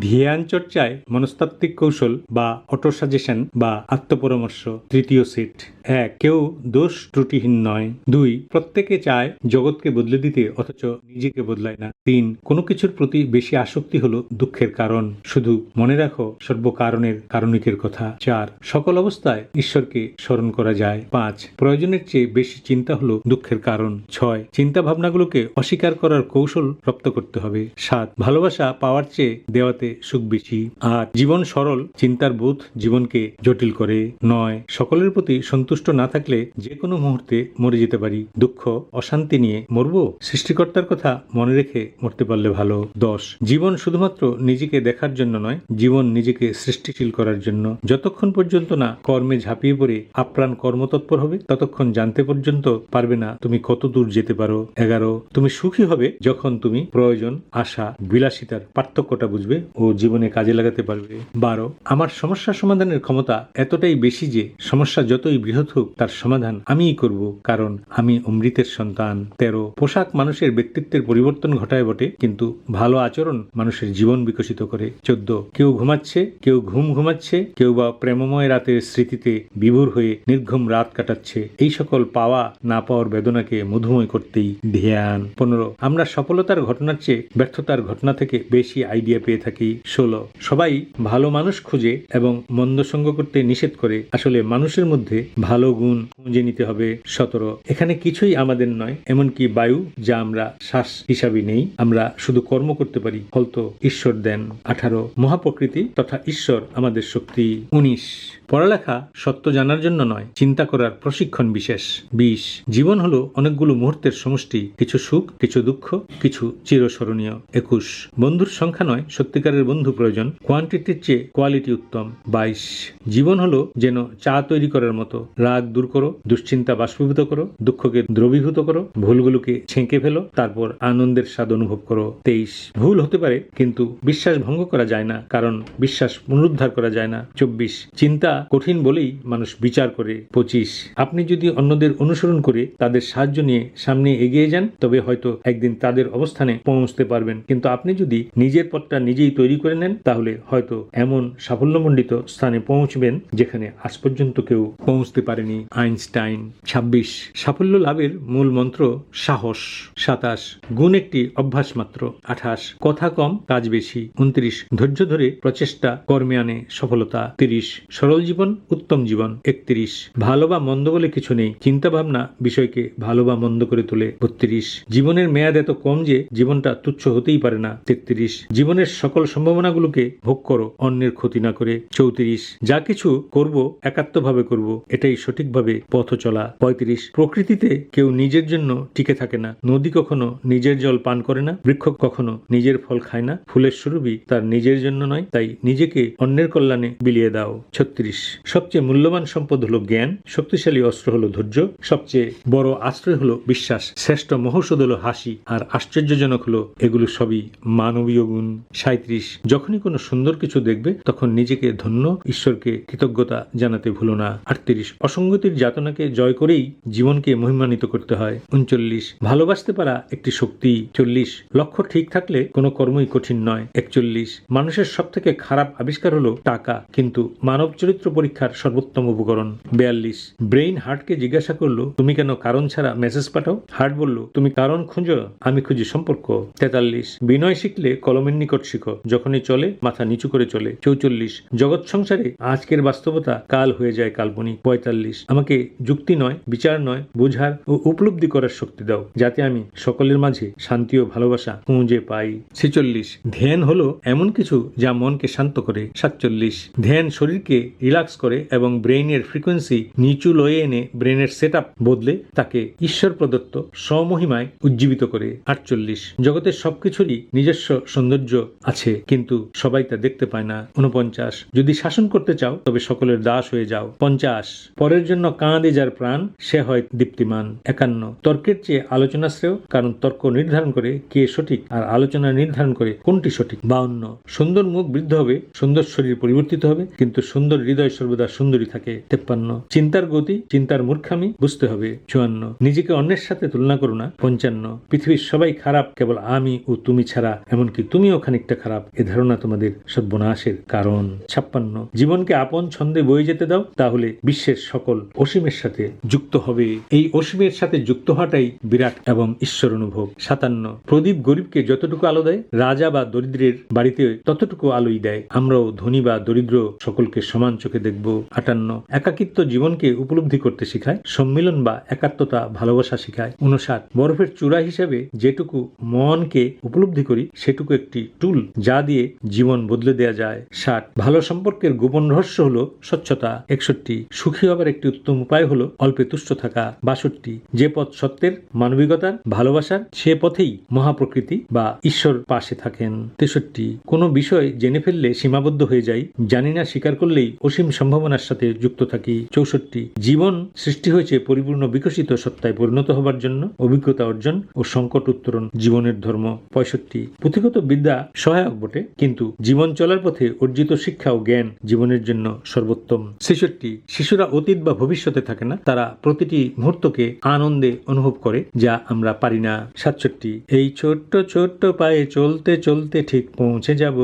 ধ্যান চর্চায় মনস্তাত্ত্বিক কৌশল বা অটো সাজেশন বা আত্মপরামর্শ তৃতীয় সেট। এক কেউ দোষ ত্রুটিহীন নয়। দুই, প্রত্যেকে চায় জগৎকে বদলে দিতে, অথচ নিজেকে বদলায় না। তিন, কোনো কিছুর প্রতি বেশি আসক্তি হলো দুঃখের কারণ। শুধু মনে রাখো, সর্বকারণের কারণিকের কথা। চার, সকল অবস্থায় ঈশ্বরকে স্মরণ করা যায়। পাঁচ, প্রয়োজনের চেয়ে বেশি চিন্তা হলো দুঃখের কারণ। ছয় চিন্তা ভাবনাগুলোকে অস্বীকার করার কৌশল রপ্ত করতে হবে। সাত, ভালোবাসা পাওয়ার চেয়ে দেওয়াতে সুখ বেশি। আট, জীবন সরল, চিন্তার বোধ জীবনকে জটিল করে। নয়, সকলের প্রতি সন্তুষ্ট না থাকলে যে কোনো মুহূর্তে মরে যেতে পারি। দুঃখ, অশান্তি নিয়ে মরবো? সৃষ্টিকর্তার কথা মনে রেখে মরতে পারলে ভালো। দশ জীবন শুধুমাত্র নিজেকে দেখার জন্য নয়, জীবন নিজেকে সৃষ্টিশীল করার জন্য। যতক্ষণ পর্যন্ত না কর্মে ঝাঁপিয়ে পড়ে আপ্রাণ কর্মতৎপর হবে, ততক্ষণ জানতে পর্যন্ত পারবে না তুমি কত দূর যেতে পারো। এগারো, তুমি সুখী হবে যখন তুমি প্রয়োজন, আশা, বিলাসিতার পার্থক্যটা বুঝবে ও জীবনে কাজে লাগাতে পারবে। বারো, আমার সমস্যা সমাধানের ক্ষমতা এতটাই বেশি যে সমস্যা যতই বৃহৎ হোক, তার সমাধান আমিই করব। কারণ আমি অমৃতের সন্তান। তেরো, পোশাক মানুষের ব্যক্তিত্বের পরিবর্তন ঘটায় বটে, কিন্তু ভালো আচরণ মানুষের জীবন বিকশিত করে। চোদ্দ, কেউ ঘুমাচ্ছে, কেউ ঘুম ঘুমাচ্ছে, কেউ বা প্রেমময় রাতের স্মৃতিতে বিভোর হয়ে নির্ঘুম রাত কাটাচ্ছে। এই সকল পাওয়া না পাওয়ার বেদনাকে মধুময় করতেই ধ্যান। পনেরো, আমরা সফলতার ঘটনার চেয়ে ব্যর্থতার ঘটনা থেকে বেশি আইডিয়া পেয়ে থাকি। ষোলো, সবাই ভালো মানুষ খুঁজে এবং মন্দ সঙ্গ করতে নিষেধ করে। আসলে মানুষের মধ্যে ভালো গুণ খুঁজে নিতে হবে সতেরো। এখানে কিছুই আমাদের নয়, এমনকি বায়ু, যা আমরা শ্বাস হিসাবে নেই, আমরা শুধু কর্ম করতে পারি ফল তো ঈশ্বর দেন। আঠারো, মহাপ্রকৃতি তথা ঈশ্বর আমাদের শক্তি। উনিশ, পড়ালেখা সত্য জানার জন্য নয়, চিন্তা করার প্রশিক্ষণ বিশেষ। বিশ, জীবন হলো অনেকগুলো মুহূর্তের সমষ্টি, কিছু সুখ, কিছু দুঃখ, কিছু চিরস্মরণীয়। একুশ, বন্ধুর সংখ্যা নয়, সত্যিকারের বন্ধু প্রয়োজন কোয়ান্টিটির চেয়ে কোয়ালিটি উত্তম। বাইশ, জীবন হলো যেন চা তৈরি করার মতো রাগ দূর করো, দুশ্চিন্তা বাষ্পীভূত করো, দুঃখকে দ্রবীভূত করো, ভুলগুলোকে ছেঁকে ফেলো, তারপর আনন্দের স্বাদ অনুভব করো। তেইশ, ভুল হতে পারে, কিন্তু বিশ্বাস ভঙ্গ করা যায় না, কারণ বিশ্বাস পুনরুদ্ধার করা যায় না। চব্বিশ, চিন্তা কঠিন বলেই মানুষ বিচার করে। পঁচিশ, আপনি যদি অন্যদের অনুসরণ করে তাদের সাহায্য নিয়ে সামনে এগিয়ে যান, তবে হয়তো একদিন তাদের অবস্থানে পৌঁছতে পারবেন। কিন্তু আপনি যদি নিজের পথটা নিজেই তৈরি করে নেন, তাহলে হয়তো এমন সাফল্যমণ্ডিত স্থানে পৌঁছবেন, যেখানে আজ পর্যন্ত কেউ পৌঁছতে পারেনি। আইনস্টাইন, ছাব্বিশ। সাফল্য লাভের মূল মন্ত্র সাহস, সাতাশ। গুণ একটি অভ্যাস মাত্র, আঠাশ। কথা কম, কাজ বেশি, উনত্রিশ। ধৈর্য ধরে প্রচেষ্টা, কর্মে আনে সফলতা, তিরিশ। সরল জীবন, উত্তম জীবন, একত্রিশ। ভালো বা মন্দ বলে কিছু নেই চিন্তা ভাবনা বিষয়কে ভালো বা মন্দ করে তোলে, বত্রিশ। জীবনের মেয়াদ এত কম যে জীবনটা তুচ্ছ হতেই পারে না, তেত্রিশ। জীবনের সকল সম্ভাবনাগুলোকে ভোগ করো, অন্যের ক্ষতি না করে, চৌত্রিশ। যা কিছু করব, একাত্মভাবে করব, এটাই সঠিকভাবে পথ চলা। পঁয়ত্রিশ, প্রকৃতিতে কেউ নিজের জন্য টিকে থাকে না। নদী কখনো নিজের জল পান করে না, বৃক্ষ কখনো নিজের ফল খায় না। ফুলের স্বরূপই তার নিজের জন্য নয়, তাই নিজেকে অন্যের কল্যাণে বিলিয়ে দাও। ছত্রিশ, সবচেয়ে মূল্যবান সম্পদ হলো জ্ঞান। শক্তিশালী অস্ত্র হলো ধৈর্য। সবচেয়ে বড় আশ্রয় হলো বিশ্বাস। শ্রেষ্ঠ মহৌষধ হলো হাসি। আর আশ্চর্যজনক হলো এগুলো সবই মানবীয় গুণ। সাঁত্রিশ যখনই কোনো সুন্দর কিছু দেখবে, তখন নিজেকে ধন্য, ঈশ্বরকে কৃতজ্ঞতা জানাতে ভুলো না। আটত্রিশ অসঙ্গতির যাতনাকে জয় করেই জীবনকে মহিমান্বিত করতে হয়। উনচল্লিশ, ভালোবাসতে পারা একটি শক্তি। চল্লিশ, লক্ষ্য ঠিক থাকলে কোনো কর্মই কঠিন নয়। একচল্লিশ, মানুষের সব থেকে খারাপ আবিষ্কার হলো টাকা, কিন্তু মানব চরিত্র পরীক্ষার সর্বোত্তম উপকরণ। বিয়াল্লিশ, ব্রেইন হার্টকে জিজ্ঞাসা করল, তুমি কেন কারণ ছাড়া মেসেজ পাঠাও? হার্ট বলল, তুমি কারণ খুঁজো, আমি খুঁজি সম্পর্ক। তেতাল্লিশ, বিনয় শিখলে কলমের নিকট শিখো, যখনই চলে, মাথা নিচু করে চলে। চৌচল্লিশ, জগৎ সংসারে আজকের বাস্তবতা কাল হয়ে যায় কাল্পনিক। পঁয়তাল্লিশ আমাকে যুক্তি নয়, বিচার নয়, বোঝার ও উপলব্ধি করার শক্তি দাও, যাতে আমি সকলের মাঝে শান্তি ও ভালোবাসা খুঁজে পাই। ছেচল্লিশ। ধ্যান হলো এমন কিছু যা মনকে শান্ত করে। সাতচল্লিশ। ধ্যান শরীরকে রিল্যাক্স করে এবং ব্রেইনের ফ্রিকোয়েন্সি নিচু লয়ে এনে ব্রেনের সেট বদলে তাকে ঈশ্বর প্রদত্ত স্বমহিমায় উজ্জীবিত করে। আটচল্লিশ। জগতের সবকিছুরই নিজস্ব সৌন্দর্য আছে, কিন্তু সবাই তা দেখতে পায় না। উনপঞ্চাশ যদি শাসন করতে চাও, তবে সকলের দাস হয়ে যাও। পঞ্চাশ। পরের জন্য কাঁদে যার প্রাণ, সে হয় দীপ্তিমান। একান্ন। তর্কের চেয়ে আলোচনা শ্রেয়, কারণ তর্ক নির্ধারণ করে কে সঠিক আর আলোচনা নির্ধারণ করে কোনটি সঠিক। বাউন্ন। সুন্দর মুখ বৃদ্ধ হবে, সুন্দর শরীর পরিবর্তিত হবে, কিন্তু সুন্দর হৃদয় সর্বদা সুন্দরী থাকে। তেপ্পান্ন। চিন্তার গতি, চিন্তার মূর্খামি বুঝতে হবে। চুয়ান্ন। নিজেকে অন্যের সাথে তুলনা করো না। পঞ্চান্ন। পৃথিবীর সবাই খারাপ, কেবল আমি ও তুমি ছাড়া, এমনকি তুমিও খানিকটা খারাপ। এ ধারণা তোমাদের সর্বনাশের কারণ। ছাপ্পান্ন। জীবনকে আপন ছন্দে বয়ে যেতে দাও, তাহলে বিশ্বের সকল অসীমের সাথে যুক্ত হবে। এই অসীমের সাথে যুক্ত হওয়াটাই বিরাট এবং ঈশ্বর অনুভব। সাতান্ন, প্রদীপ গরিবকে যতটুকু আলো দেয়, রাজা বা দরিদ্রের বাড়িতে ততটুকু আলোই দেয়। আমরাও ধনী বা দরিদ্র সকলকে সমান চোখে দেখব। আটান্ন, একাকিত্ব জীবনকে উপলব্ধি করতে শেখায়, সম্মিলন বা একাত্মতা ভালোবাসা শেখায়। উনষাট বরফের চূড়া হিসেবে যেটুকু মনকে উপলব্ধি করি, সেটুকু একটি টুল যা দিয়ে জীবন বদলে দেয়া যায়। ষাট, ভালো সম্পর্কের গোপন রহস্য হলো স্বচ্ছতা। একষট্টি, সুখী হবার একটি উত্তম উপায় হলো অল্পে তুষ্ট থাকা। বাষট্টি, যে পথ সত্যের, মানবিকতার, ভালোবাসার, সে পথেই মহাপ্রকৃতি বা ঈশ্বর পাশে থাকেন। তেষট্টি, কোনো বিষয় জেনে ফেললে সীমাবদ্ধ হয়ে যাই। জানি না, স্বীকার করলেই অসীম সম্ভাবনার সাথে যুক্ত থাকি। চৌষট্টি, জীবন সৃষ্টি হয়েছে পরিপূর্ণ বিকশিত সত্তায় পরিণত হবার জন্য। অভিজ্ঞতা অর্জন ও সংকট উত্তরণ জীবনের ধর্ম। পঁয়ষট্টি, পুঁথিগত বিদ্যা সহায়ক বটে, কিন্তু জীবন চলার পথে অর্জিত শিক্ষা ও জ্ঞান জীবনের জন্য সর্বোত্তম। ছেষট্টি, শিশুরা অতীত বা ভবিষ্যতে থাকে না, তারা প্রতিটি মুহূর্তকে আনন্দে অনুভব করে, যা আমরা পারি না। সাতষট্টি, এই ছোট্ট ছোট্ট পায়ে চলতে চলতে ঠিক পৌঁছে যাব।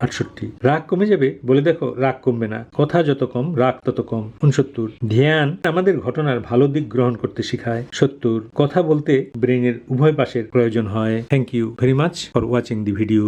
আটষট্টি, রাগ কমে যাবে? বলে দেখো, রাগ কমবে না। কথা যত কম, রাগ তত কম। উনসত্তর, ধ্যান আমাদের ঘটনার ভালো দিক গ্রহণ করতে শিখায়। সত্তর, কথা বলতে ব্রেনের উভয় পাশের প্রয়োজন হয়। Thank you very much for watching the video